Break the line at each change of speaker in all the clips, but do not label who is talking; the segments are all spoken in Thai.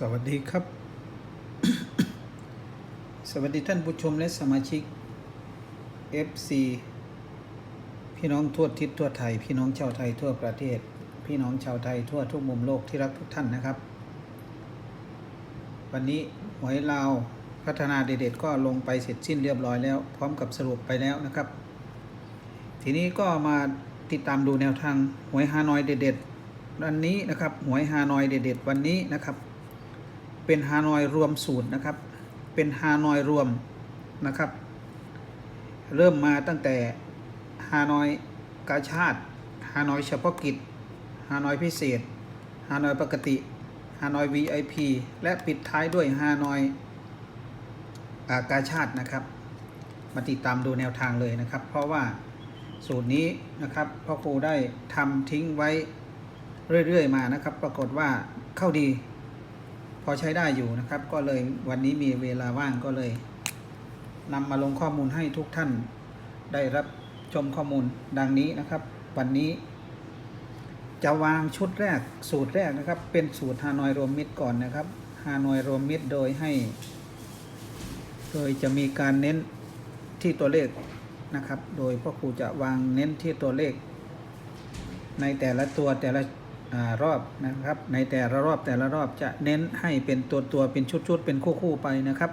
สวัสดีครับ สวัสดีท่านผู้ชมและสมาชิก FC พี่น้องทั่วทิศทั่วไทย พี่น้องชาวไทยทั่วประเทศ พี่น้องชาวไทยทั่วทุกมุมโลกที่รักทุกท่านนะครับ วันนี้หวยลาวพัฒนาเด็ดๆก็ลงไปเสร็จสิ้นเรียบร้อยแล้ว พร้อมกับสรุปไปแล้วนะครับ ทีนี้ก็มาติดตามดูแนวทางหวยฮานอยเด็ดๆวันนี้นะครับหวยฮานอยเด็ดๆวันนี้นะครับ เป็นฮานอยรวมสูตรนะครับ เป็นฮานอยรวมนะครับ เริ่มมาตั้งแต่ฮานอยกาชาติฮานอยเฉพาะกิจฮานอยพิเศษฮานอยปกติฮานอย VIP และปิดท้ายด้วยฮานอยอากาชาตินะครับมาติดตามดูแนวทางเลยนะครับ เพราะว่าสูตรนี้นะครับพ่อครูได้ทำทิ้งไว้เรื่อยๆมานะครับ ปรากฏว่าเข้าดี พอใช้ได้อยู่นะครับ ก็เลยวันนี้มีเวลาว่างก็เลยนำมาลงข้อมูลให้ทุกท่านได้รับชมข้อมูลดังนี้นะครับ วันนี้ จะวางชุดแรกสูตรแรกนะครับ เป็นสูตรฮานอยรวมมิตรก่อนนะครับฮานอยรวมมิตรโดยให้ โดยจะมีการเน้นที่ตัวเลขนะครับ โดยพ่อครูจะวางเน้นที่ตัวเลข ในแต่ละตัวแต่ละ รอบนะครับ ในแต่ละรอบแต่ละรอบจะเน้นให้เป็นตัวตัวเป็นชุดๆเป็นคู่ๆไปนะครับ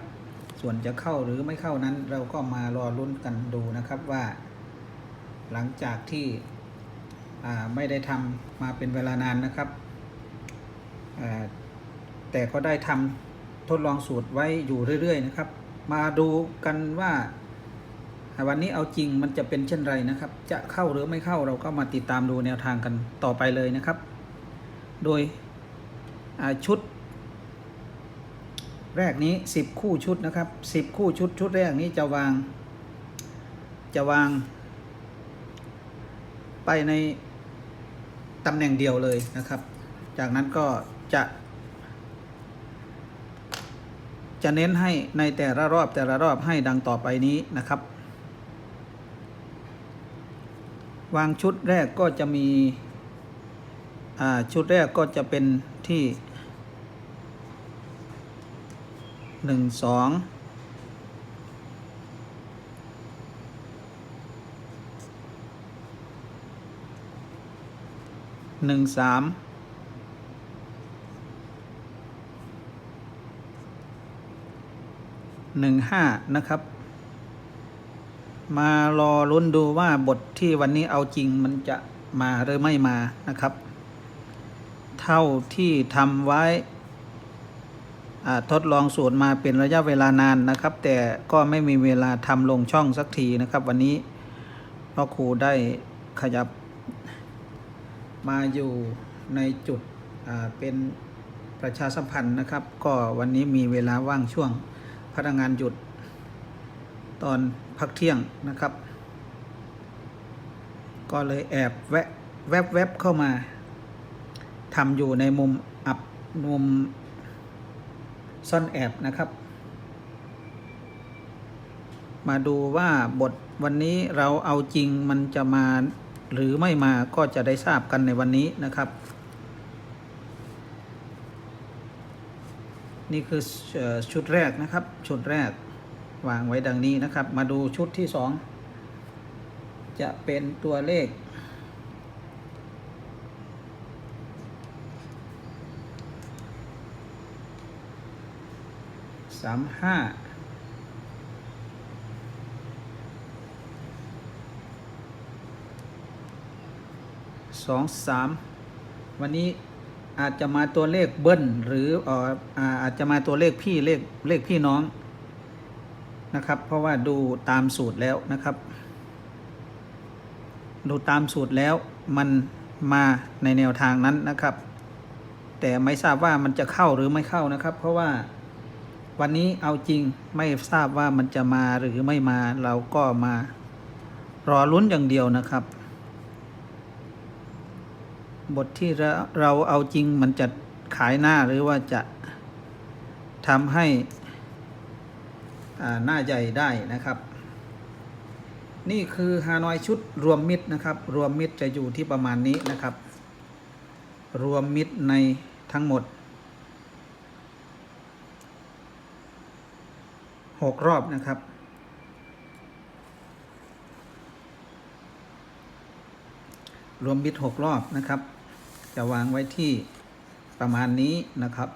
ส่วนจะเข้าหรือไม่เข้านั้น เราก็มารอลุ้นกันดูนะครับว่า หลังจากที่ไม่ได้ทำมาเป็นเวลานานนะครับแต่ก็ได้ทำทดลองสูตรไว้อยู่เรื่อย ๆ นะครับ มาดูกันว่าวันนี้เอาจริงมันจะเป็นเช่นไรนะครับ จะเข้าหรือไม่เข้าเราก็มาติดตามดูแนวทางกันต่อไปเลยนะครับ โดยชุด แรกนี้ 10 คู่ชุดนะครับ 10 คู่ชุดชุดแรกนี้จะวาง จะวาง ไปในตำแหน่งเดียวเลยนะครับ จากนั้นก็จะ จะเน้นให้ในแต่ละรอบแต่ละรอบให้ดังต่อไปนี้นะครับ วางชุดแรกก็จะมี ชุดแรกก็จะเป็นที่หนึ่งสองหนึ่งสามหนึ่งห้านะครับ มารอลุ้นดูว่าบทที่วันนี้เอาจริงมันจะมาหรือไม่มานะครับ เท่าที่ทำไว้ทดลองสูตรมาเป็นระยะเวลานานนะครับ แต่ก็ไม่มีเวลาทำลงช่องสักทีนะครับ วันนี้พ่อครูได้ขยับมาอยู่ในจุดเป็นประชาสัมพันธ์นะครับ ก็วันนี้มีเวลาว่างช่วงพนักงานหยุด ตอนพักเที่ยงนะครับ ก็เลยแอบแวะแวบแวบเข้ามา ทำอยู่ในมุมอับมุมซ่อนแอบนะครับ มาดูว่าบทวันนี้เราเอาจริงมันจะมาหรือไม่มาก็จะได้ทราบกันในวันนี้นะครับ นี่คือเอ่อชุดแรกนะครับ ชุดแรกวางไว้ดังนี้นะครับ มาดูชุดที่สองจะเป็นตัวเลข สามห้าสองสามวันนี้อาจจะมาตัวเลขเบิ้ลหรืออาอาจจะมาตัวเลขพี่เลขเลขพี่น้องนะครับ เพราะว่าดูตามสูตรแล้วนะครับ ดูตามสูตรแล้วมันมาในแนวทางนั้นนะครับ แต่ไม่ทราบว่ามันจะเข้าหรือไม่เข้านะครับ เพราะว่า วันนี้เอาจริงไม่ทราบว่ามันจะมาหรือไม่มาเราก็มารอลุ้นอย่างเดียวนะครับ บทที่เราเอาจริงมันจะขายหน้าหรือว่าจะทำให้อ่าหน้าใหญ่ได้นะครับ นี่คือฮานอยชุดรวมมิตรนะครับ รวมมิตรจะอยู่ที่ประมาณนี้นะครับ รวมมิตรในทั้งหมด หกรอบนะครับ รวมบิดหกรอบนะครับ จะวางไว้ที่ประมาณนี้นะครับ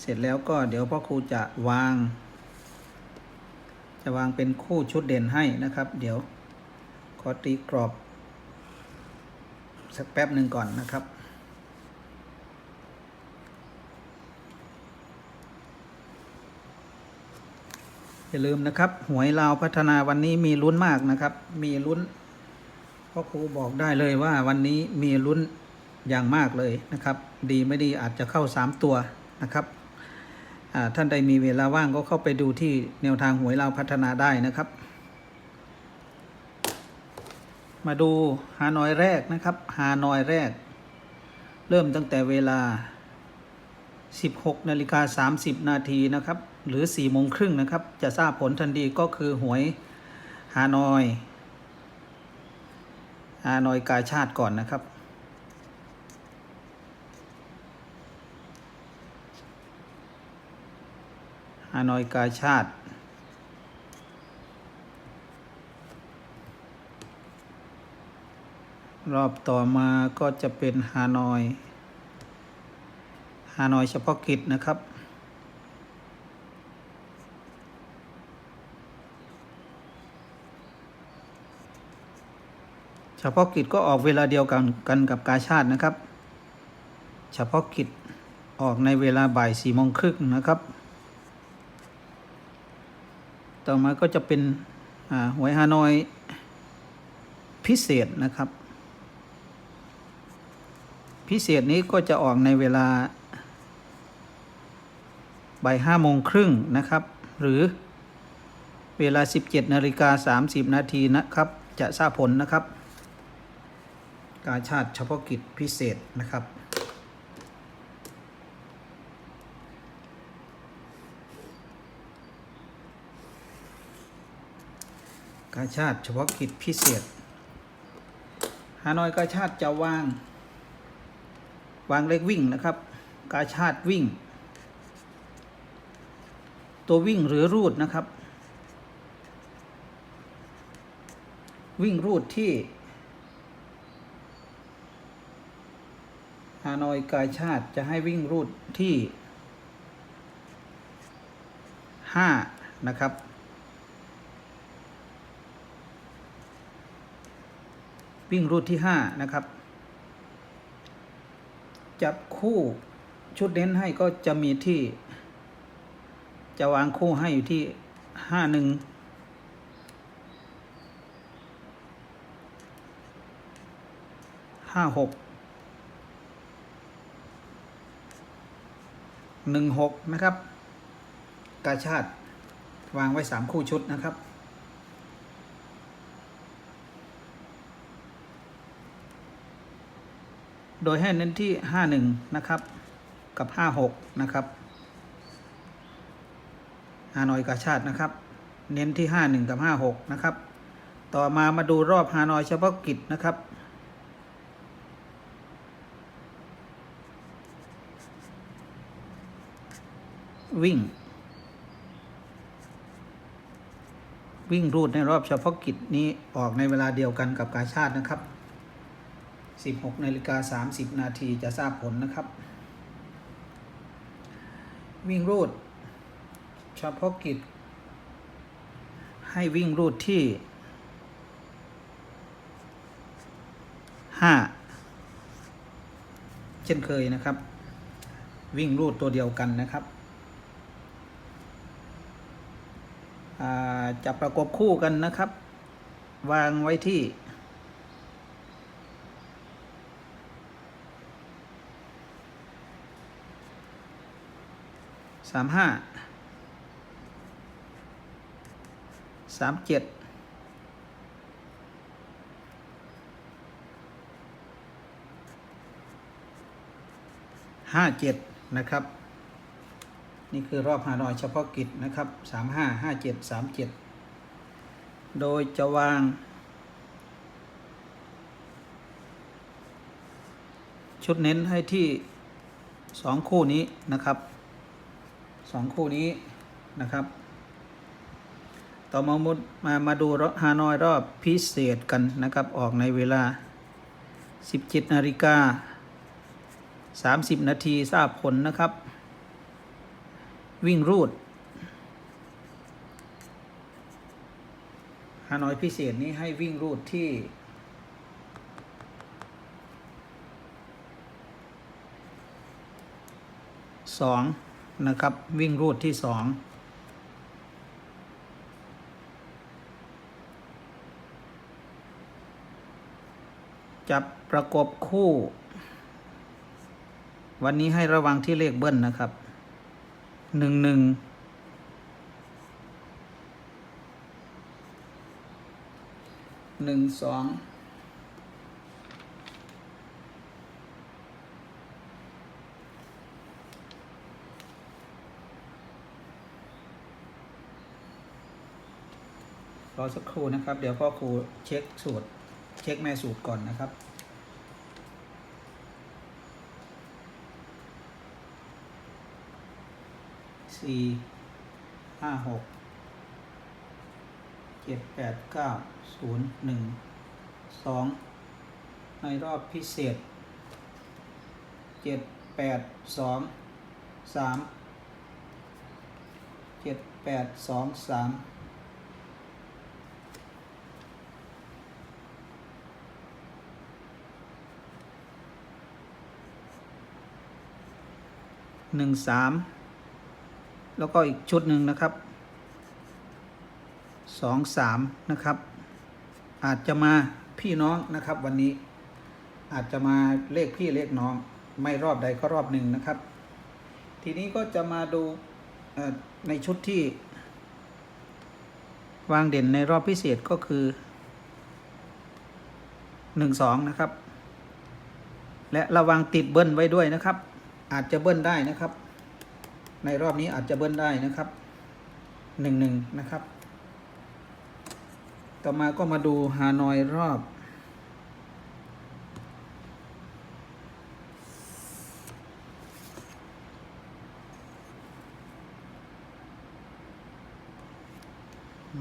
เสร็จแล้วก็เดี๋ยวพ่อครูจะวาง จะวางเป็นคู่ชุดเด่นให้นะครับ เดี๋ยวขอตีกรอบ สักแป๊บหนึ่งก่อนนะครับ อย่าลืมนะครับ หวยลาวพัฒนาวันนี้มีลุ้นมากนะครับ มีลุ้นพ่อครูบอกได้เลยว่าวันนี้มีลุ้นอย่างมากเลยนะครับ ดีไม่ดีอาจจะเข้าสามตัวนะครับท่านใดมีเวลาว่างก็เข้าไปดูที่แนวทางหวยลาวพัฒนาได้นะครับ มาดูฮานอยแรกนะครับฮานอยแรก เริ่มตั้งแต่เวลา 16นาฬิกา30 นาทีนะครับ หรือ4โมงครึ่งนะครับ จะทราบผลทันทีก็คือหวยฮานอยฮานอยกาชาติก่อนนะครับ ฮานอยกาชาติรอบต่อมาก็จะเป็นฮานอย ฮานอยเฉพาะกิจนะครับ พาะกิจก็ออกเวลาเดียวกันกันกับกาชาตินะครับ เฉพาะกิจออกในเวลาบ่ายสี่โมงครึ่งนะครับ ต่อมาก็จะเป็นหวยฮานอยพิเศษนะครับ พิเศษนี้ก็จะออกในเวลาบ่ายห้าโมงครึ่งนะครับ หรือเวลา 17นาฬิกา30นาทีนะครับ จะทราบผลนะครับ กาชาติเฉพาะกิจพิเศษนะครับ กาชาติเฉพาะกิจพิเศษฮานอยกาชาติจะวาง วางเลขวิ่งนะครับ กาชาติวิ่ง ตัววิ่งหรือรูดนะครับ วิ่งรูดที่ ฮานอยกาชาติจะให้วิ่งรูดที่ห้านะครับ วิ่งรูดที่ห้านะครับ จับคู่ชุดเน้นให้ก็จะมีที่ จะวางคู่ให้อยู่ที่ห้าหนึ่งห้าหก หนึ่งหกนะครับ กาชาติวางไว้สามคู่ชุดนะครับโดยให้เน้นที่ 51 นะครับ กับ 56 นะครับฮานอยกาชาตินะครับ เน้นที่ 51 กับ 56 นะครับ ต่อมามาดูรอบฮานอยเฉพาะกิจนะครับ วิ่ง วิ่งรูดในรอบเฉพาะกิจนี้ออกในเวลาเดียวกันกับกาชาตินะครับ 16นาฬิกา30 นาทีจะทราบผลนะครับ วิ่งรูด เฉพาะกิจ ให้วิ่งรูดที่ 5 เช่นเคยนะครับ วิ่งรูดตัวเดียวกันนะครับอ่า จะประกบคู่กันนะครับ วางไว้ที่ สามห้า สามเจ็ด ห้าเจ็ดนะครับ นี่คือรอบฮานอยเฉพาะกิจนะครับสามห้าห้าเจ็ดสามเจ็ดโดยจะวาง ชุดเน้นให้ที่สองคู่นี้นะครับสองคู่นี้นะครับ ต่อมามุดมามาดูรฮานอยรอบพิเศษกันนะครับ ออกในเวลา 17นาฬิกา30 นาทีทราบผลนะครับ วิ่งรูดฮานอยพิเศษนี้ให้วิ่งรูดที่ สองนะครับ วิ่งรูดที่สองจับประกบคู่ วันนี้ให้ระวังที่เลขเบิ้ลนะครับ หนึ่งหนึ่งหนึ่งสองรอสักครู่นะครับ เดี๋ยวพ่อครูเช็คสูตร เช็คแม่สูตรก่อนนะครับ สี่ห้าหกเจ็ดแปดเก้าศูนย์หนึ่งสองในรอบพิเศษเจ็ดแปดสองสามเจ็ดแปดสองสามหนึ่งสาม แล้วก็อีกชุดหนึ่งนะครับสองสามนะครับ อาจจะมาพี่น้องนะครับวันนี้ อาจจะมาเลขพี่เลขน้อง ไม่รอบใดก็รอบหนึ่งนะครับ ทีนี้ก็จะมาดูในชุดที่ วางเด่นในรอบพิเศษก็คือหนึ่งสองนะครับ และระวังติดเบิ้ลไว้ด้วยนะครับ อาจจะเบิ้ลได้นะครับ ในรอบนี้อาจจะเบิ้ลได้นะครับหนึ่งหนึ่งนะครับ ต่อมาก็มาดูฮานอยรอบ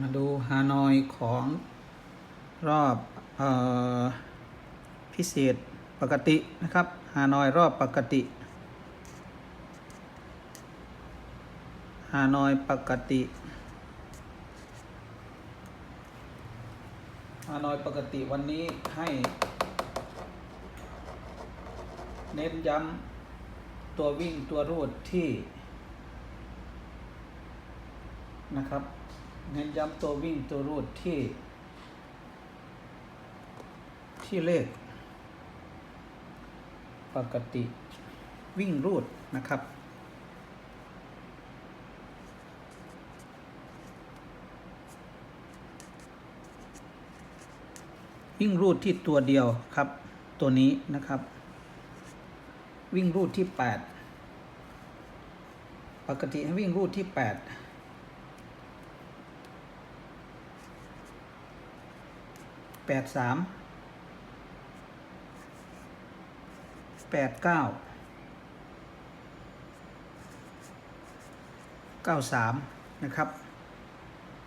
มาดูฮานอยของรอบออพิเศษปกตินะครับฮานอยรอบปกติ ฮานอยปกติฮานอยปกติวันนี้ให้เน้นย้ำตัววิ่งตัวรูดที่นะครับ เน้นย้ำตัววิ่งตัวรูดที่ ที่เลข ปกติวิ่งรูดนะครับ วิ่งรูดที่ตัวเดียวครับ ตัวนี้นะครับ วิ่งรูดที่แปดปกติให้วิ่งรูดที่แปดแปดสามแปดเก้าเก้าสามนะครับ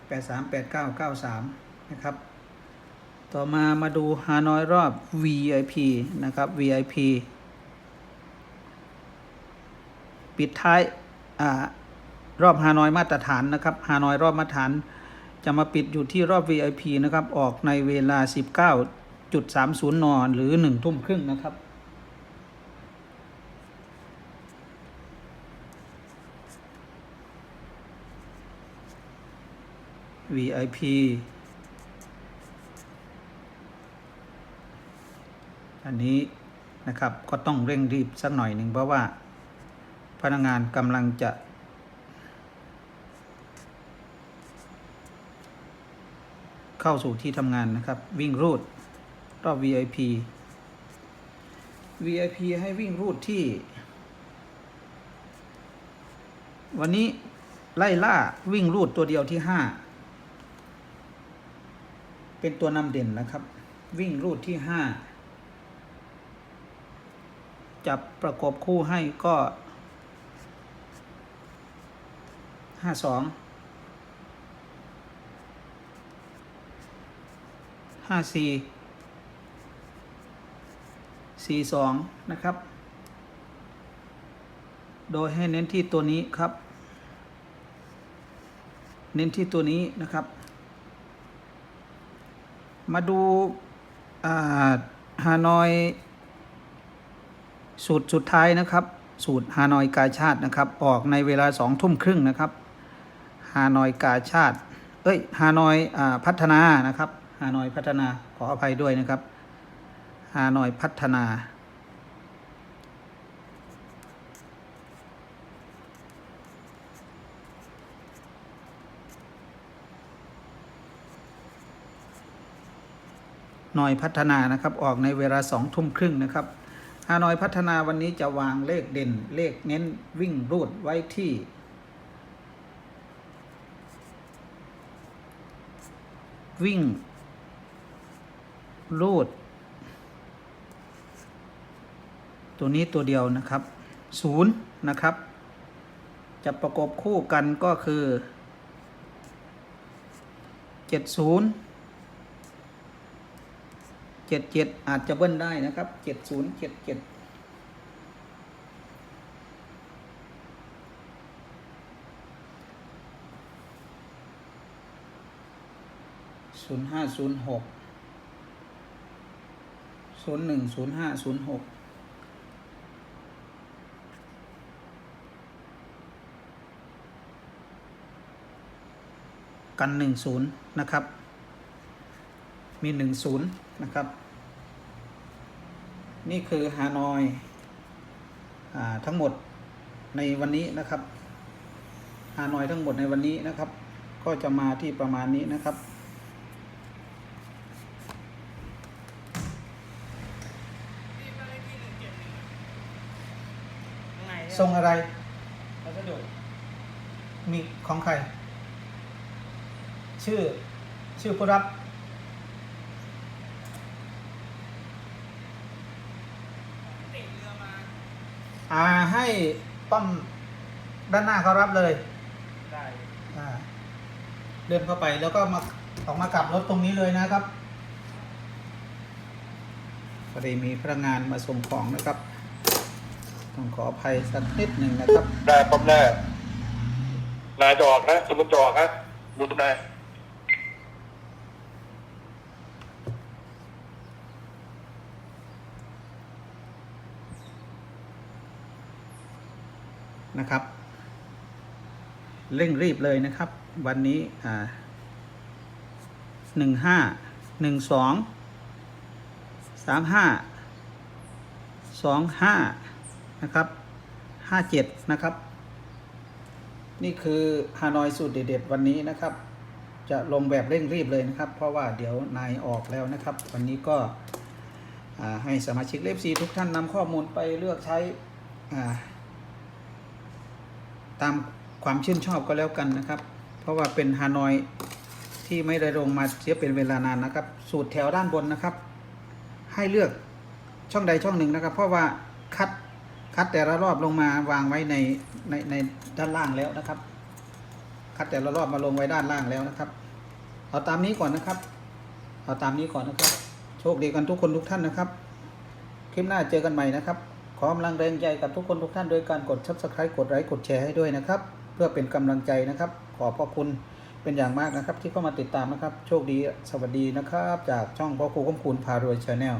แปดสามแปดเก้าเก้าสามนะครับ ต่อมามาดูฮานอยรอบ VIP นะครับ VIP ปิดท้ายอารอบฮานอยมาตรฐานนะครับฮานอยรอบมาตรฐาน จะมาปิดอยู่ที่รอบ VIP นะครับ ออกในเวลา 19.30 น หรือ 1 ทุ่มครึ่งนะครับ VIP อั อันนี้นะครับก็ต้องเร่งรีบสักหน่อยหนึ่งเพราะว่าพนักงานกำลังจะเข้าสู่ที่ทำงานนะครับ วิ่งรูดรอบ VIP VIP ให้วิ่งรูดที่ วันนี้ไล่ล่าวิ่งรูดตัวเดียวที่ห้าเป็นตัวนำเด่นนะครับ วิ่งรูดที่ห้า จับประกบคู่ให้ก็ห้าสองห้าสี่สี่สองนะครับ โดยให้เน้นที่ตัวนี้ครับ เน้นที่ตัวนี้นะครับ มาดูฮานอย สูตรสุดท้ายนะครับ สูตรฮานอยกาชาตินะครับ ออกในเวลาสองทุ่มครึ่งนะครับฮานอยกาชาติ เอ้ยฮานอยอพัฒนานะครับฮานอยพัฒนาขออภัยด้วยนะครับฮานอยพัฒนา หน่อยพัฒนานะครับ ออกในเวลาสองทุ่มครึ่งนะครับ ฮานอยพัฒนาวันนี้จะวางเลขเด่น เลขเน้นวิ่งรูดไว้ที่วิ่ง รูด ตัวนี้ตัวเดียวนะครับศูนย์นะครับ จะประกบคู่กันก็คือเจ็ดศูนย์ เจ็ดเจ็ดอาจจะเบิ้ลได้นะครับเจ็ดศูนย์เจ็ดเจ็ดศูนย์ห้าศูนย์หกศูนย์หนึ่งศูนย์ห้าศูนย์หกกันหนึ่งศูนย์นะครับ มีหนึ่งศูนย์ นะครับ นี่คือฮานอยอาทั้งหมดในวันนี้นะครับฮานอยทั้งหมดในวันนี้นะครับ ก็จะมาที่ประมาณนี้นะครับ
ข้างใน
ทรงอะไร
พัสดุ
มีของใคร ชื่อ ชื่อผู้รับ
ติดเรือมา
อ่าให้ป้อมด้านหน้าเขารับเลย
ได้
อ่าเดินเข้าไปแล้วก็มาออกมากลับรถตรงนี้เลยนะครับพอดีมีพนักงานมาส่งของนะครับ ต้องขออภัยสักนิดหนึ่งนะครับ
ได้ป้อมแน่นายจะออกนะสมมติจะออกนะดูนาย
นะครับ เร่งรีบเลยนะครับ วันนี้อ่าหนึ่งห้าหนึ่งสองสามห้าสองห้านะครับห้าเจ็ดนะครับ นี่คือฮานอยสูตรเด็ดๆวันนี้นะครับ จะลงแบบเร่งรีบเลยนะครับ เพราะว่าเดี๋ยวนายออกแล้วนะครับ วันนี้ก็ให้สมาชิกเลฟซีทุกท่านนำข้อมูลไปเลือกใช้ ตามความชื่นชอบก็แล้วกันนะครับ เพราะว่าเป็นฮานอยที่ไม่ได้ลงมาเสียเป็นเวลานานนะครับ สูตรแถวด้านบนนะครับ ให้เลือกช่องใดช่องหนึ่งนะครับ เพราะว่าคัดคัดแต่ละรอบลงมาวางไว้ในในในด้านล่างแล้วนะครับ คัดแต่ละรอบมาลงไว้ด้านล่างแล้วนะครับ เอาตามนี้ก่อนนะครับ เอาตามนี้ก่อนนะครับ โชคดีกันทุกคนทุกท่านนะครับ คลิปหน้าเจอกันใหม่นะครับ ขอกำลังแรงใจกับทุกคนทุกท่านโดยการกด subscribe กดไลค์กดแชร์ให้ด้วยนะครับ เพื่อเป็นกำลังใจนะครับ ขอบพระคุณเป็นอย่างมากนะครับ ที่เข้ามาติดตามนะครับ โชคดีสวัสดีนะครับ จากช่องพ่อครูข้อมคูณพารวยชาแนล